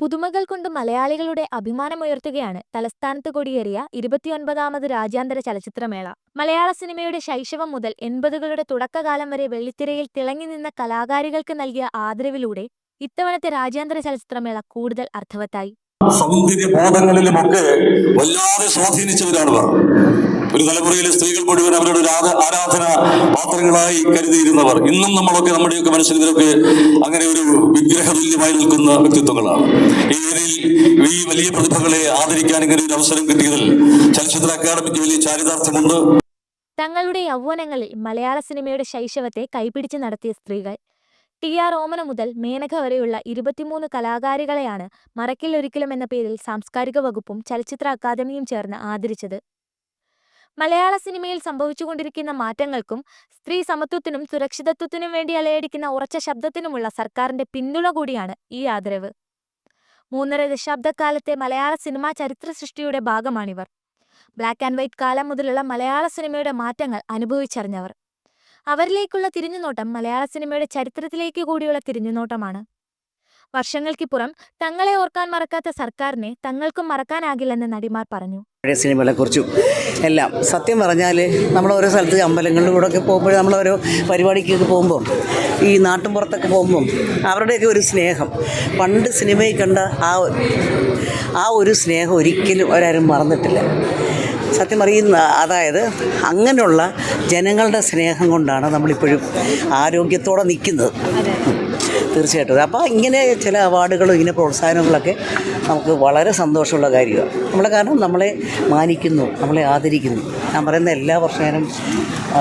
പുതുമകൾ കൊണ്ട് മലയാളികളുടെ അഭിമാനമുയർത്തുകയാണ് തലസ്ഥാനത്ത് കൊടിയേറിയ ഇരുപത്തിയൊൻപതാമത് രാജ്യാന്തര ചലച്ചിത്രമേള. മലയാള സിനിമയുടെ ശൈശവം മുതൽ എൺപതുകളുടെ തുടക്കകാലം വരെ വെള്ളിത്തിരയിൽ തിളങ്ങി നിന്ന കലാകാരികൾക്ക് നൽകിയ ആദരവിലൂടെ ഇത്തവണത്തെ രാജ്യാന്തര ചലച്ചിത്രമേള കൂടുതൽ അർത്ഥവത്തായി. സൗന്ദര്യ ബോധങ്ങളിലുമൊക്കെ വല്ലാതെ സ്വാധീനിച്ചവരാണ് ഒരു തലമുറയിലെ സ്ത്രീകൾ മുഴുവൻ അവരുടെ ആരാധന പാത്രങ്ങളായി കരുതിയിരുന്നവർ. ഇന്നും നമ്മളൊക്കെ നമ്മുടെയൊക്കെ മനസ്സിൽ അങ്ങനെ ഒരു വിഗ്രഹതുല്യമായി നിൽക്കുന്ന വ്യക്തിത്വങ്ങളാണ്. ഈ ഈ വലിയ പ്രതിഭകളെ ആദരിക്കാൻ ഇങ്ങനെ ഒരു അവസരം കിട്ടിയതിൽ ചലച്ചിത്ര അക്കാദമിക്ക് വലിയ ചാരിതാർത്ഥ്യമുണ്ട്. തങ്ങളുടെ യൗവനങ്ങളിൽ മലയാള സിനിമയുടെ ശൈശവത്തെ കൈപിടിച്ച് നടത്തിയ സ്ത്രീകൾ ടി ആർ ഓമന മുതൽ മേനക വരെയുള്ള ഇരുപത്തിമൂന്ന് കലാകാരികളെയാണ് മറക്കില്ലൊരിക്കലും എന്ന പേരിൽ സാംസ്കാരിക വകുപ്പും ചലച്ചിത്ര അക്കാദമിയും ചേർന്ന് ആദരിച്ചത്. മലയാള സിനിമയിൽ സംഭവിച്ചുകൊണ്ടിരിക്കുന്ന മാറ്റങ്ങൾക്കും സ്ത്രീ സമത്വത്തിനും സുരക്ഷിതത്വത്തിനും വേണ്ടി അലയടിക്കുന്ന ഉറച്ച ശബ്ദത്തിനുമുള്ള സർക്കാരിന്റെ പിന്തുണ കൂടിയാണ് ഈ ആദരവ്. മൂന്നര ദശാബ്ദക്കാലത്തെ മലയാള സിനിമാ ചരിത്ര സൃഷ്ടിയുടെ ഭാഗമാണിവർ. ബ്ലാക്ക് ആൻഡ് വൈറ്റ് കാലം മുതലുള്ള മലയാള സിനിമയുടെ മാറ്റങ്ങൾ അനുഭവിച്ചറിഞ്ഞവർ. അവരിലേക്കുള്ള തിരിഞ്ഞുനോട്ടം മലയാള സിനിമയുടെ ചരിത്രത്തിലേക്ക് കൂടിയുള്ള തിരിഞ്ഞുനോട്ടമാണ്. വർഷങ്ങൾക്കിപ്പുറം തങ്ങളെ ഓർക്കാൻ മറക്കാത്ത സർക്കാരിനെ തങ്ങൾക്കും മറക്കാനാകില്ലെന്ന് നടിമാർ പറഞ്ഞു. പഴയ സിനിമകളെക്കുറിച്ചും എല്ലാം. സത്യം പറഞ്ഞാൽ നമ്മൾ ഓരോ സ്ഥലത്ത് അമ്പലങ്ങളിലൂടെ ഒക്കെ പോകുമ്പോൾ നമ്മൾ ഓരോ പരിപാടിക്കൊക്കെ പോകുമ്പോൾ ഈ നാട്ടിൻപുറത്തൊക്കെ പോകുമ്പം അവരുടെയൊക്കെ ഒരു സ്നേഹം. പണ്ട് സിനിമയിൽ കണ്ട ആ ആ ഒരു സ്നേഹം ഒരിക്കലും അവരാരും മറന്നിട്ടില്ല. സത്യം പറയുന്ന അതായത് അങ്ങനെയുള്ള ജനങ്ങളുടെ സ്നേഹം കൊണ്ടാണ് നമ്മളിപ്പോഴും ആരോഗ്യത്തോടെ നിൽക്കുന്നത്. തീർച്ചയായിട്ടും. അപ്പോൾ ഇങ്ങനെ ചില അവാർഡുകളും ഇങ്ങനെ പ്രോത്സാഹനങ്ങളൊക്കെ നമുക്ക് വളരെ സന്തോഷമുള്ള കാര്യമാണ്. നമ്മളെ കാരണം നമ്മളെ മാനിക്കുന്നു നമ്മളെ ആദരിക്കുന്നു. ഞാൻ പറയുന്ന എല്ലാ വർഷവും ഞാനും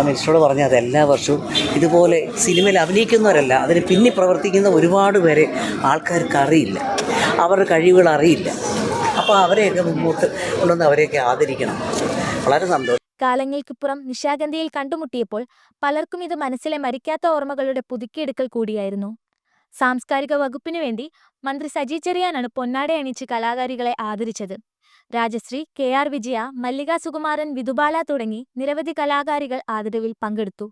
മിനിസ്റ്ററോട് പറഞ്ഞ അത് എല്ലാ വർഷവും ഇതുപോലെ സിനിമയിൽ അഭിനയിക്കുന്നവരല്ല അതിന് പിന്നി പ്രവർത്തിക്കുന്ന ഒരുപാട് പേരെ ആൾക്കാർക്ക് അറിയില്ല. അവരുടെ കഴിവുകൾ അറിയില്ല. അപ്പോൾ അവരെയൊക്കെ മുമ്പോട്ട് കൊണ്ടുവന്ന് അവരെയൊക്കെ ആദരിക്കണം. വളരെ സന്തോഷം. കാലങ്ങൾക്കിപ്പുറം നിശാഗന്ധിയിൽ കണ്ടുമുട്ടിയപ്പോൾ പലർക്കും ഇത് മനസ്സിലെ മരിക്കാത്ത ഓർമ്മകളുടെ പുതുക്കിയെടുക്കൽ കൂടിയായിരുന്നു. സാംസ്കാരിക വകുപ്പിനു വേണ്ടി മന്ത്രി സജി ചെറിയാനാണ് പൊന്നാട അണിയിച്ച് കലാകാരികളെ ആദരിച്ചത്. രാജശ്രീ കെ ആർ വിജയ മല്ലിക സുകുമാരൻ വിധുബാല തുടങ്ങി നിരവധി കലാകാരികൾ ആദരവിൽ പങ്കെടുത്തു.